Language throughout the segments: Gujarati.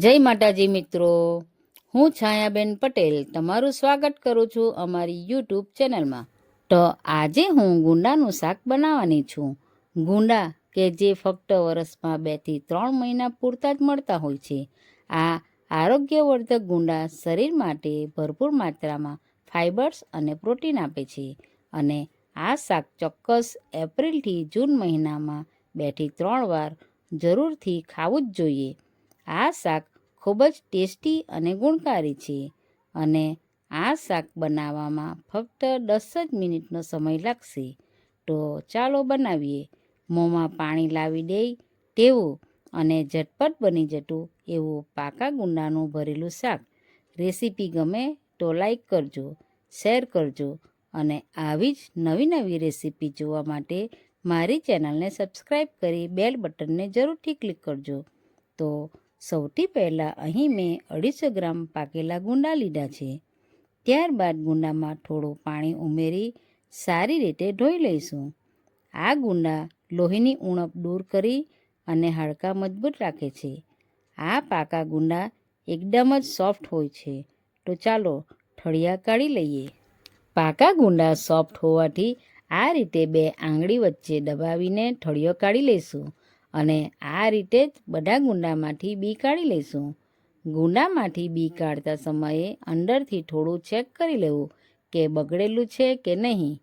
જય માતાજી મિત્રો, હું છાયાબેન પટેલ તમારું સ્વાગત કરું છું અમારી યુટ્યુબ ચેનલમાં. તો આજે હું ગુંડાનું શાક બનાવવાની છું. ગુંડા કે જે ફક્ત વરસમાં બેથી ત્રણ મહિના પૂરતા જ મળતા હોય છે. આ આરોગ્યવર્ધક ગુંડા શરીર માટે ભરપૂર માત્રામાં ફાઇબર્સ અને પ્રોટીન આપે છે અને આ શાક ચોક્કસ એપ્રિલથી જૂન મહિનામાં બેથી ત્રણ વાર જરૂરથી ખાવું જ જોઈએ. આ શાક ખૂબ જ ટેસ્ટી અને ગુણકારી છે અને આ શાક બનાવવામાં ફક્ત દસ જ મિનિટનો સમય લાગશે. તો ચાલો બનાવીએ. મોંમાં પાણી લાવી દે તેવું અને ઝટપટ બની જતું એવું પાકા ગુંડાનું ભરેલું શાક. રેસીપી ગમે તો લાઈક કરજો, શેર કરજો અને આવી જ નવી નવી રેસીપી જોવા માટે મારી ચેનલને સબસ્ક્રાઈબ કરી બેલ બટનને જરૂરથી ક્લિક કરજો. તો સૌથી પહેલાં અહીં મેં અઢીસો ગ્રામ પાકેલા ગુંડા લીધા છે. ત્યારબાદ ગુંડામાં થોડું પાણી ઉમેરી સારી રીતે ધોઈ લઈશું. આ ગુંડા લોહીની ઉણપ દૂર કરી અને હાડકાં મજબૂત રાખે છે. આ પાકા ગુંડા એકદમ જ સોફ્ટ હોય છે. તો ચાલો ઠળિયા કાઢી લઈએ. પાકા ગુંડા સોફ્ટ હોવાથી આ રીતે બે આંગળી વચ્ચે દબાવીને ઠળિયો કાઢી લઈશું. અને આ રીતે જ બધા ગુંડામાંથી બી કાઢી લઈશું. ગુંડામાંથી બી કાઢતા સમયે અંદરથી થોડું ચેક કરી લેવું કે બગડેલું છે કે નહીં.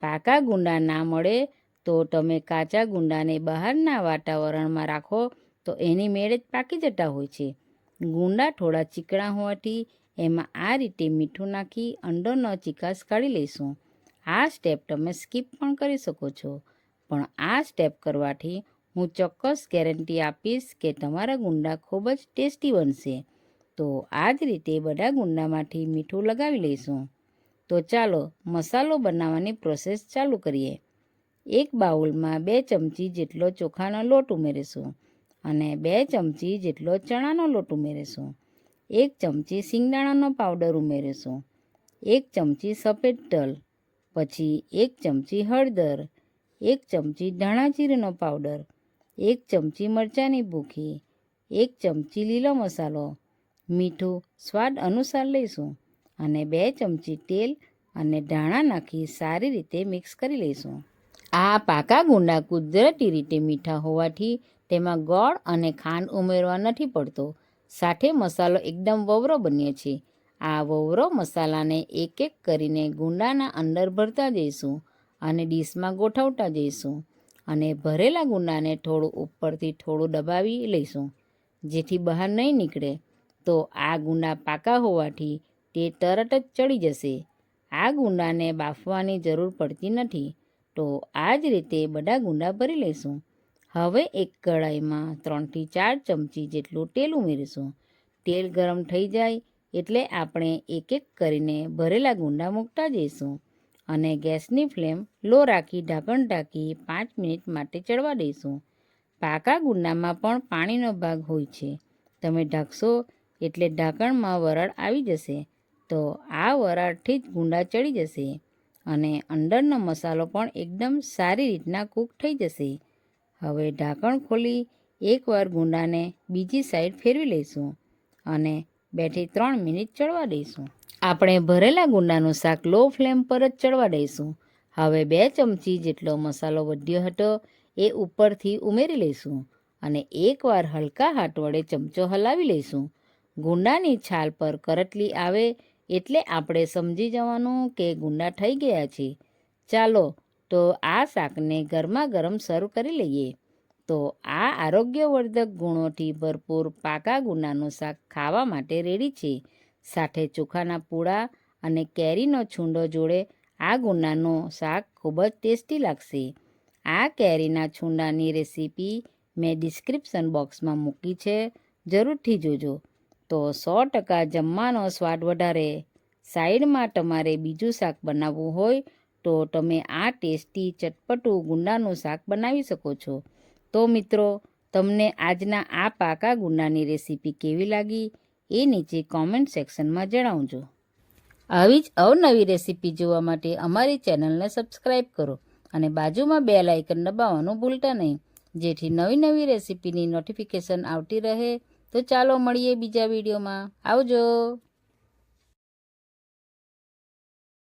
પાકા ગુંડા ના મળે તો તમે કાચા ગુંડાને બહારના વાતાવરણમાં રાખો તો એની મેળે જ પાકી જતા હોય છે. ગુંડા થોડા ચીકણા હોવાથી એમાં આ રીતે મીઠું નાખી અંદરનો ચિકાસ કાઢી લઈશું. આ સ્ટેપ તમે સ્કીપ પણ કરી શકો છો. પણ આ સ્ટેપ કરવાથી હું ચોક્કસ ગેરંટી આપીશ કે તમારા ગુંડા ખૂબ જ ટેસ્ટી બનશે. તો આ જ રીતે બધા ગુંડામાંથી મીઠું લગાવી લઈશું. તો ચાલો મસાલો બનાવવાની પ્રોસેસ ચાલુ કરીએ. એક બાઉલમાં બે ચમચી જેટલો ચોખાનો લોટ ઉમેરીશું અને બે ચમચી જેટલો ચણાનો લોટ ઉમેરીશું. એક ચમચી સિંગદાણાનો પાવડર ઉમેરીશું. એક ચમચી સફેદ તલ, પછી એક ચમચી હળદર, એક ચમચી ધાણા જીરાનો પાવડર એક ચમચી મરચાંની ભૂખી, એક ચમચી લીલો મસાલો, મીઠું સ્વાદ અનુસાર લઈશું અને બે ચમચી તેલ અને ધાણા નાખી સારી રીતે મિક્સ કરી લઈશું. આ પાકા ગુંડા કુદરતી રીતે મીઠા હોવાથી તેમાં ગોળ અને ખાંડ ઉમેરવા નથી પડતો. સાથે મસાલો એકદમ વવરો બન્યો છે. આ વવરો મસાલાને એક એક કરીને ગુંડાના અંદર ભરતા જઈશું અને ડીશમાં ગોઠવતા જઈશું. અને ભરેલા ગુંડાને થોડું ઉપરથી થોડું દબાવી લઈશું. જેથી બહાર નહીં નીકળે, તો આ ગુંડા પાકા હોવાથી તે તરત જ ચડી જશે. આ ગુંડાને બાફવાની જરૂર પડતી નથી, તો આ જ રીતે બધા ગુંડા ભરી લઈશું. હવે એક કઢાઈમાં ત્રણથી ચાર ચમચી જેટલું તેલ ઉમેરીશું. તેલ ગરમ થઈ જાય એટલે આપણે એક એક કરીને ભરેલા ગુંડા મૂકતા જઈશું. અને ગેસની ફ્લેમ લો રાખી ઢાંકણ ઢાંકી પાંચ મિનિટ માટે ચડવા દઈશું. પાકા ગુંડામાં પણ પાણીનો ભાગ હોય છે. તમે ઢાંકશો એટલે ઢાંકણમાં વરાળ આવી જશે. તો આ વરાળથી જ ગુંડા ચડી જશે અને અંદરનો મસાલો પણ એકદમ સારી રીતના કૂક થઈ જશે. હવે ઢાંકણ ખોલી એકવાર ગુંડાને બીજી સાઈડ ફેરવી લઈશું અને બેથી ત્રણ મિનિટ ચડવા દઈશું. આપણે ભરેલા ગુંડાનું શાક લો ફ્લેમ પર જ ચડવા દઈશું. હવે બે ચમચી જેટલો મસાલો વધ્યો હતો, એ ઉપરથી ઉમેરી લઈશું અને એકવાર હલકા હાથ વડે ચમચો હલાવી લઈશું. ગુંડાની છાલ પર કરટલી આવે એટલે આપણે સમજી જવાનું કે ગુંડા થઈ ગયા છે. ચાલો, તો આ શાકને ગરમા ગરમ સર્વ કરી લઈએ. તો આ આરોગ્યવર્ધક ગુણોથી ભરપૂર પાકા ગુંડાનું શાક ખાવા માટે રેડી છે. સાથે ચોખાના પૂળા અને કેરીનો છૂંડો જોડે આ ગુંડાનો શાક ખૂબ જ ટેસ્ટી લાગશે. આ કેરીના છૂંડાની રેસીપી મેં ડિસ્ક્રિપ્શન બોક્સમાં મૂકી છે, જરૂરથી જોજો. તો સો ટકા જમવાનો સ્વાદ વધારે. સાઈડમાં તમારે બીજું શાક બનાવવું હોય તો તમે આ ટેસ્ટી ચટપટું ગુંડાનું શાક બનાવી શકો છો. તો મિત્રો, તમને આજના આ પાકા ગુંડાની રેસીપી કેવી લાગી? એ નીચે કોમેન્ટ સેક્શનમાં જણાવજો. આવી જ અવનવી રેસીપી જોવા માટે અમારી ચેનલને સબસ્ક્રાઇબ કરો અને બાજુમાં બે લાઇકન દબાવવાનું ભૂલતા નહીં. જેથી નવી નવી રેસીપીની નોટિફિકેશન આવતી રહે. તો તો ચાલો મળીએ બીજા વિડીયોમાં આવજો.